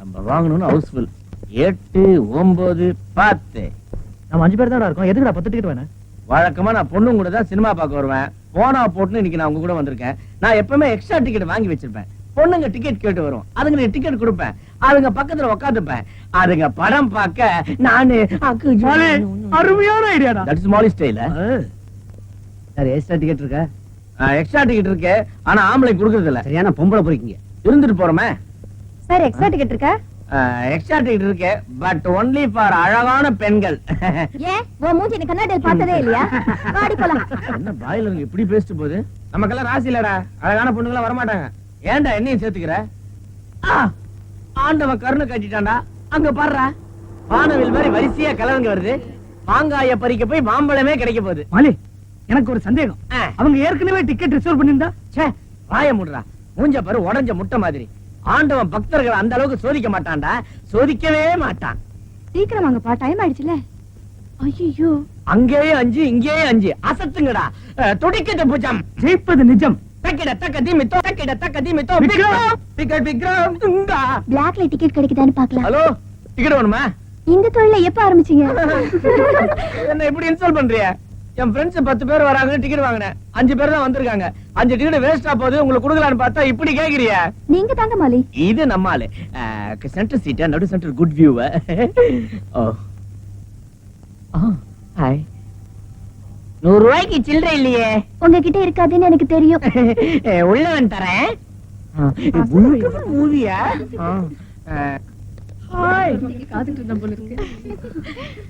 நம்ம வாங்கணும்னு ஹவுஸ்ஃபுல் எட்டு ஒன்பது பத்து. நம்ம அஞ்சு பேர் தான் இருக்கோம். எதுக்குடா பத்து டிக்கெட் வேணும் வழக்கமா நான் பொண்ணுங்க கூட தான் சினிமா பார்க்க வருவேன். போனா போட்டுன்னு இன்னைக்கு நான் உங்க கூட வந்திருக்கேன். நான் எப்பவுமே எக்ஸ்ட்ரா டிக்கெட் வாங்கி வச்சிருப்பேன். பொண்ணுங்க டிக்கெட் கேட்டு வரும். அதுங்க நீ டிக்கெட் கொடுப்பேன். அதுங்க பக்கத்துல உட்காந்துப்பேன் அதுங்க படம் பார்க்க நானு அருமையான ஐடியாடா தட் இஸ் மாலி ஸ்டைல சார் எக்ஸ்ட்ரா டிக்கெட் இருக்கா? எக்ஸ்ட்ரா டிக்கெட் இருக்கு ஆனா ஆம்பளை கொடுக்கறது இல்ல சரியான பொம்பளை போறீங்க இருந்துட்டு போறோமே. சார் எக்ஸ்ட்ரா டிக்கெட் இருக்கா? எக்ஸ்ட்ரா டிக்கெட் இருக்கு பட் ஒன்லி ஃபார் அழகான பெண்கள். ஏன்? உன் மூஞ்சி எனக்கு கண்ணாடியில் பார்த்ததே இல்லையா? வாடி போலாம். என்ன பாயில இப்படி பேசிட்டு போகுது? நமக்கெல்லாம் ராசி இல்லடா. அழகான பொண்ணுங்களா வரமாட்டாங்க. ஏன்டா என்னையும் சேர்த்துக்கிற? ஆண்டவன் கருணை கட்டிட்டான்டா. அங்க பாடுறா வானவில் மாதிரி வரிசையா கலருங்க வருது. மாங்காய பறிக்க போய் மாம்பழமே கிடைக்க போகுது. மாலி எனக்கு ஒரு சந்தேகம். அவங்க ஏற்கனவே டிக்கெட் ரிசர்வ் பண்ணிருந்தா ச்சே வாய முடுறா மூஞ்ச பாரு உடஞ்ச முட்டை மாதிரி. ஆண்டவன் பக்தர்கள் அந்த அளவுக்கு சோதிக்க மாட்டான்டா. சோதிக்கவே மாட்டான். சீக்கிரம் வாங்கப்பா டைம் ஆயிடுச்சுல. ஐயோ அங்கேயே அஞ்சு இங்கேயே அஞ்சு. அசத்துங்கடா. துடிக்கட்டு பூஜம். ஜெயிப்பது நிஜம். பிளாக்ல டிக்கெட் கிடைக்குதான்னு பார்க்கலாம். ஹலோ டிக்கெட் வேணுமா? இந்த தொழில எப்ப ஆரம்பிச்சீங்க? என்ன இப்படி இன்ஸ்டால் பண்றிய? என் ஃப்ரெண்ட்ஸ் பத்து பேர் வராங்க டிக்கெட் வாங்கினேன். அஞ்சு பேர் தான் வந்திருக்காங்க. அஞ்சு டிக்கெட் வேஸ்டா போகுது. உங்களுக்கு கொடுக்கலான்னு பார்த்தா இப்படி கேக்குறிய. நீங்க தாங்க மாலி. இது நம்ம ஆளு. சென்டர் சீட் நடு சென்டர் குட் வியூ ஓ. ஹாய் நூறு ரூபாய்க்கு சில்லறை இல்லையே. உங்ககிட்ட இருக்காதுன்னு எனக்கு தெரியும். உள்ளவன் தரேன். மூவியா ஹாய்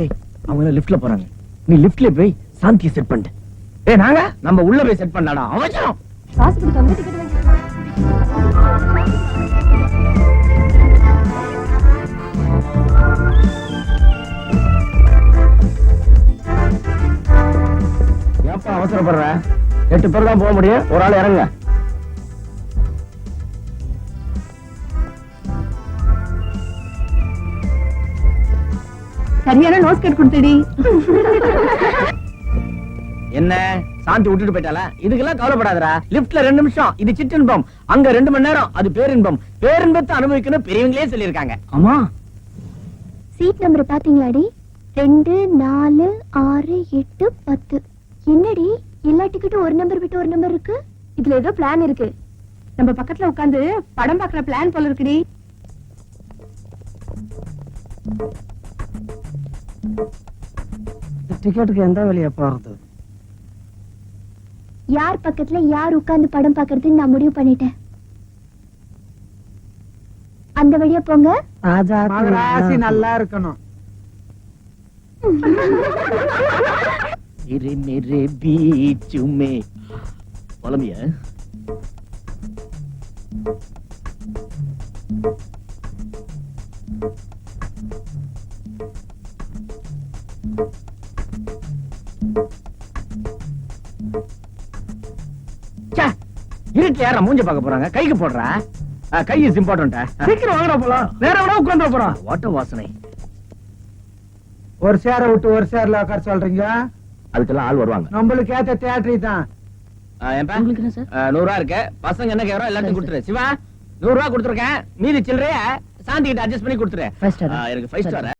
ஏய் அவங்க லிஃப்ட்ல போறாங்க. நீ லிஃப்ட்ல போய் சாந்தி செட் பண்ணு ஏய் நாங்க? நம்ம உள்ள போய் செட் பண்ணலாடா. அவசரம் காசு கொடுக்காம டிக்கெட் வாங்கி ஏப்பா அவசரப்படுற? எட்டு பேர் தான் போக முடியும். ஒரு ஆள் இறங்க சரியான நோஸ் கட் கொடுத்துடி. என்ன? சாந்தி விட்டுட்டு போயிட்டாளா? இதுக்கெல்லாம் கவலைப்படாதடா. லிஃப்ட்ல ரெண்டு நிமிஷம். இது சிற்றின்பம். அங்க ரெண்டு மணி நேரம். அது பேரின்பம். பேரின்பத்தை அனுபவிக்கணும் பெரியவங்களே சொல்லியிருக்காங்க. ஆமா. சீட் நம்பர் பாத்தீங்களாடி ரெண்டு நாலு ஆறு எட்டு பத்து. என்னடி? எல்லா டிக்கெட்டும் ஒரு நம்பர் விட்டு ஒரு நம்பர் இருக்கு? இதுல ஏதோ பிளான் இருக்கு. நம்ம பக்கத்துல உட்கார்ந்து படம் பார்க்கற பிளான் போல இருக்குடி. டிக்கெட்டுக்கு எந்த வழியா போறது? யார் பக்கத்துல யார் உட்கார்ந்து படம் பாக்குறதுன்னு நான் முடிவு பண்ணிட்டேன். அந்த வழியா போங்க. நல்லா இருக்கணும். சிறு நிறு பீச்சுமே புலம்பிய Thank you. இருட்டுல யாரா மூஞ்ச பார்க்க போறாங்க. கைக்கு போடுறா. கை இஸ் இம்பார்ட்டன்ட் சீக்கிரம் வாங்கடா போலாம். வேற எவ்வளவு உட்காந்து போறோம் வாட்ட வாசனை. ஒரு சேர விட்டு ஒரு சேர்ல உட்கார சொல்றீங்க? அதுக்கெல்லாம் ஆள் வருவாங்க. நம்மளுக்கு ஏத்த தியேட்டரி தான். ஆ, ஏன்பா? ஆ, நூறு ரூபா இருக்கு. பசங்க என்ன கேக்குறோம் எல்லாத்தையும் கொடுத்துரு. சிவா நூறு ரூபா கொடுத்துருக்கேன். மீதி சில்லறைய சாந்தி கிட்ட அட்ஜஸ்ட் பண்ணி கொடுத்துரு. எனக்கு ஃபைவ் ஸ்டார்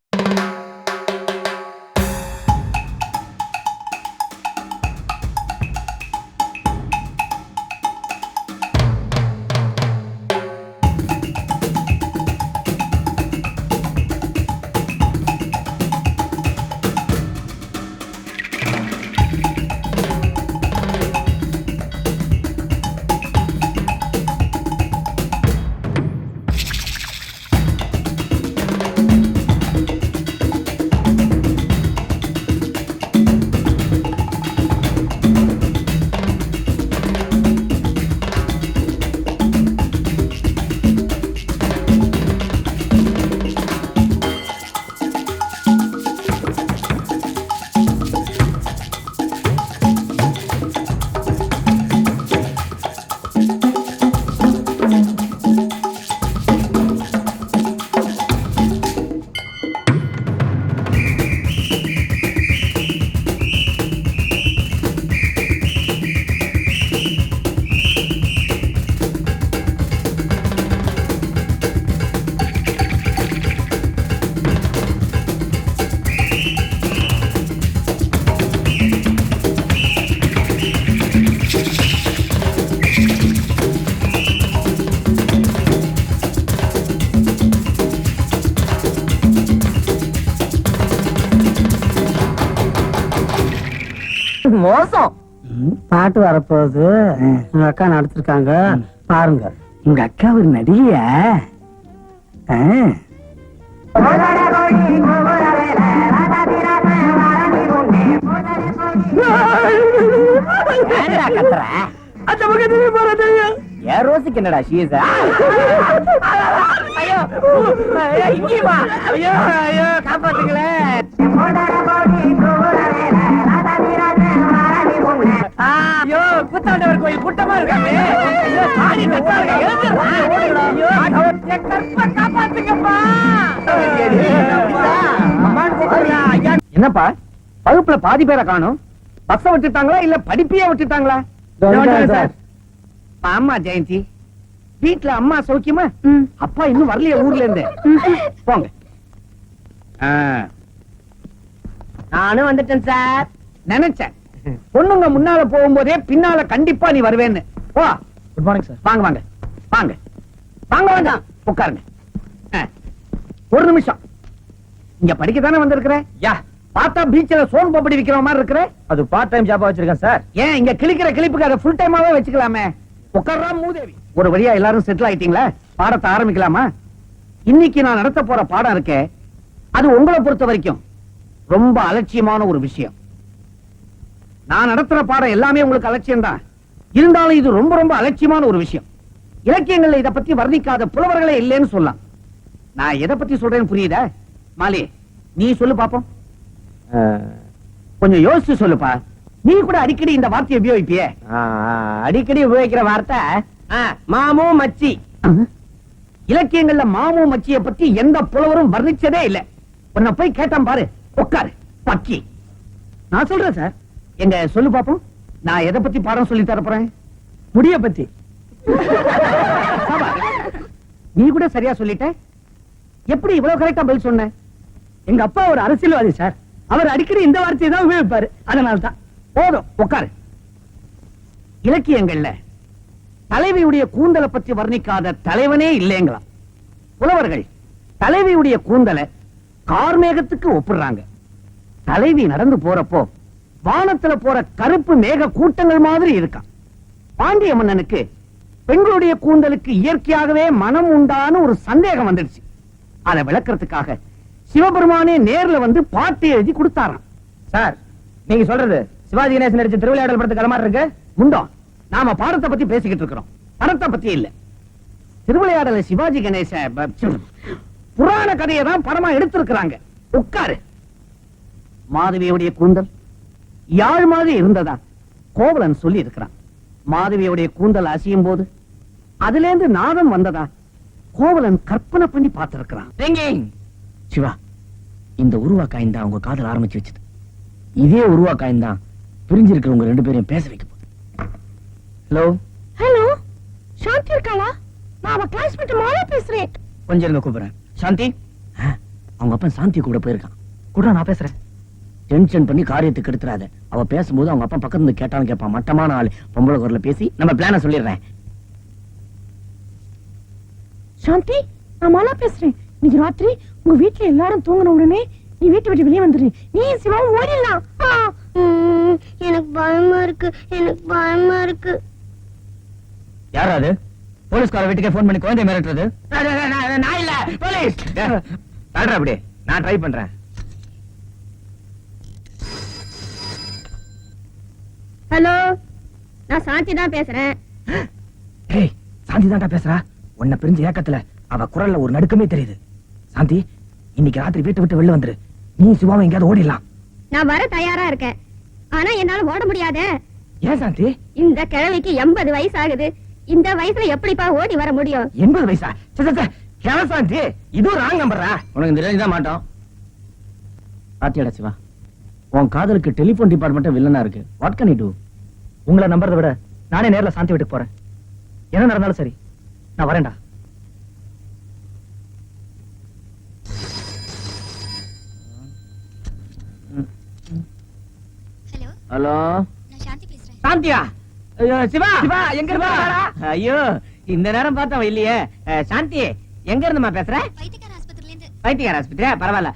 மோசம். பாட்டு வரப்போகுது. உங்க அக்கா நடத்திருக்காங்க பாருங்க. உங்க அக்கா ஒரு நடிகையா ரோசிக்கு என்னடா ஷீஸ் ஐயோ ஐயோ காப்பாத்துங்களேன். கூத்தாண்டவர் கோயில் கூட்டமா இருக்காங்க. என்னப்பா? வகுப்புல பாதி பேரை காணும். பஸ்ஸ விட்டுட்டாங்களா இல்ல படிப்பையே விட்டுட்டாங்களா. ஆமா ஜெயந்தி. வீட்ல அம்மா சௌக்கியமா. அப்பா இன்னும் வரலையே ஊர்ல இருந்து. போங்க. ஆ. நானும் வந்துட்டேன் சார். நினைச்சேன். பொண்ணுங்க முன்னால போகும்போதே பின்னால கண்டிப்பா நீ வருவேன்னு. வா குட் மார்னிங் சார் வாங்க வாங்க. வாங்க. வாங்க வாங்க. உட்காருங்க. ஒரு நிமிஷம். இங்க படிக்க தானே வந்திருக்கிற? யா. பார்த்தா பீச்சில் சோன் பப்படி விக்கிற மாதிரி இருக்கிற? அது பார்ட் டைம் ஜாபா வச்சிருக்கேன் சார் ஏன் இங்க கிளிக்கிற கிளிப்புக்கு அதை ஃபுல் டைமாவே வச்சுக்கலாமே? உட்கார்றா மூதேவி. ஒரு வழியா எல்லாரும் செட்டில் ஆயிட்டீங்களா? பாடத்தை ஆரம்பிக்கலாமா? இன்னைக்கு நான் நடத்த போற பாடம் இருக்கே அது உங்களை பொறுத்த வரைக்கும் ரொம்ப அலட்சியமான ஒரு விஷயம். நான் நடத்துற பாடம் எல்லாமே உங்களுக்கு அலட்சியம் தான் இருந்தாலும் இது ரொம்ப ரொம்ப அலட்சியமான ஒரு விஷயம். இலக்கியங்கள்ல இத பத்தி வர்ணிக்காத புலவர்களே இல்லைன்னு சொல்லலாம். நான் எதை பத்தி சொல்றேன்னு புரியுதா? மாலி நீ சொல்லு பாப்போம். கொஞ்சம் யோசிச்சு சொல்லுப்பா. நீ கூட அடிக்கடி இந்த வார்த்தையை உபயோகிப்பியே? அடிக்கடி உபயோகிக்கிற வார்த்தை மாமு மச்சி. இலக்கியங்கள்ல மாமு மச்சிய பத்தி எந்த புலவரும் வர்ணிச்சதே இல்ல. உன்னை போய் கேட்டான் பாரு. உட்காரு பக்கி. நான் சொல்றேன் சார். எங்க சொல்லு பாப்போம். நான் எதை பத்தி பாடம் சொல்லி தரப்போறேன் முடிய பத்தி. நீ கூட சரியா சொல்லிட்ட? எப்படி இவ்வளவு கரெக்டா பதில் சொன்ன? எங்க அப்பா ஒரு அரசியல்வாதி சார் அவர் அடிக்கடி இந்த வார்த்தையை தான் உபயோகிப்பாரு. அதனால தான் போதும் உட்காரு. இலக்கியங்கள்ல தலைவியுடைய கூந்தலை பற்றி வர்ணிக்காத தலைவனே இல்லைங்களா புலவர்கள் தலைவியுடைய கூந்தலை கார்மேகத்துக்கு ஒப்பிடுறாங்க. தலைவி நடந்து போறப்போ வானத்துல போற கருப்பு மேக கூட்டங்கள் மாதிரி இருக்கான் பாண்டிய மன்னனுக்கு பெண்களுடைய கூந்தலுக்கு இயற்கையாகவே மனம் உண்டான ஒரு சந்தேகம் வந்துடுச்சு. அதை விளக்கறதுக்காக சிவபெருமானே நேர்ல வந்து பாட்டு எழுதி கொடுத்தாராம். சார் நீங்க சொல்றது சிவாஜி கணேசன் நடிச்ச திருவிளையாடல் படத்துக்கு அது மாதிரி இருக்கு? முண்டோம் நாம பாடத்தை பத்தி பேசிக்கிட்டு இருக்கிறோம். படத்தை பத்தி இல்ல. திருவிளையாடல சிவாஜி கணேச ப- சி, புராண கதையை தான் படமா எடுத்திருக்கிறாங்க. உட்காரு. மாதவியுடைய கூந்தல் யாழ் மாதிரி இருந்ததா கோவலன் சொல்லி இருக்கிறான் மாதவியுடைய கூந்தல் அசையும் போது அதுல இருந்து நாதம் வந்ததா கோவலன் கற்பனை பண்ணி பார்த்திருக்கிறான். சிவா இந்த உருவாக்காயின் தான் உங்க காதல் ஆரம்பிச்சு வச்சது. இதே உருவாக்காயின் தான் பிரிஞ்சிருக்கிறவங்க ரெண்டு பேரையும் பேச வைக்க போகுது. ஹலோ ஹலோ சாந்தி இருக்காளா? நான் அவ கிளாஸ்மேட் மாலா பேசுறேன். கொஞ்சம் இருங்க கூப்பிடுறேன். சாந்தி? அவங்க அப்பா சாந்தி கூட போயிருக்கான். கூட நான் பேசுறேன். டென்ஷன் பண்ணி காரியத்துக்கு எடுத்துறாத. அவ பேசும்போது அவங்க அப்பா பக்கத்துல இருந்து கேட்டாலும் கேட்பான். மட்டமான ஆளு. பொம்பளை குரல்ல பேசி நம்ம பிளான சொல்லிடுறேன். சாந்தி நான் மாலா பேசுறேன். இன்னைக்கு ராத்திரி உங்க வீட்ல எல்லாரும் தூங்கின உடனே நீ வீட்டை விட்டு வெளியே வந்துரு நீ சிவாவும் ஓடிடலாம். எனக்கு பயமா இருக்கு. எனக்கு பயமா இருக்கு. யார் அது? போலீஸ்கார வீட்டுக்கே போன் பண்ணி குழந்தை மிரட்டுறது? நான் இல்ல போலீஸ். அப்படி. நான் ட்ரை பண்றேன். ஹலோ நான் சாந்தி தான் பேசுறேன். ஏய் சாந்தி தான்டா பேசுறா. உன்னை பிரிஞ்ச ஏக்கத்துல அவ குரல்ல ஒரு நடுக்கமே தெரியுது. சாந்தி இன்னைக்கு ராத்திரி வீட்டை விட்டு வெளில வந்துரு. நீ சிவாவும் எங்கேயாவது ஓடிடலாம். நான் வர தயாரா இருக்கேன். ஆனா என்னால ஓட முடியாதே. ஏன் சாந்தி? இந்த கிழவிக்கு எண்பது வயசு ஆகுது இந்த வயசுல எப்படிப்பா ஓடி வர முடியும்? எண்பது வயசா. கிழவன் சாந்தி. இதுவும் ராங் நம்பரா உனக்கு தெரிஞ்சுதான் மாட்டோம். பாத்தியாடா சிவா. உன் காதலுக்கு டெலிபோன் டிபார்ட்மெண்ட் வில்லனா இருக்கு. வாட் கேன் டு உங்களை நம்புறதை விட நானே நேர்ல சாந்தி வீட்டுக்கு போறேன். என்ன நடந்தாலும் சரி நான் வரேன்டா. ஹலோ? ஹலோ? நான் சாந்தி பேசுறேன். சாந்தியா? ஐயோ, சிவா! சிவா எங்க இருந்தடா ஐயோ இந்த நேரம் பார்த்தவன் இல்லையே. சாந்தி எங்க இருந்துமா பேசுற? இருந்து பைத்தியக்கார ஆஸ்பத்திரியா? பரவாயில்ல.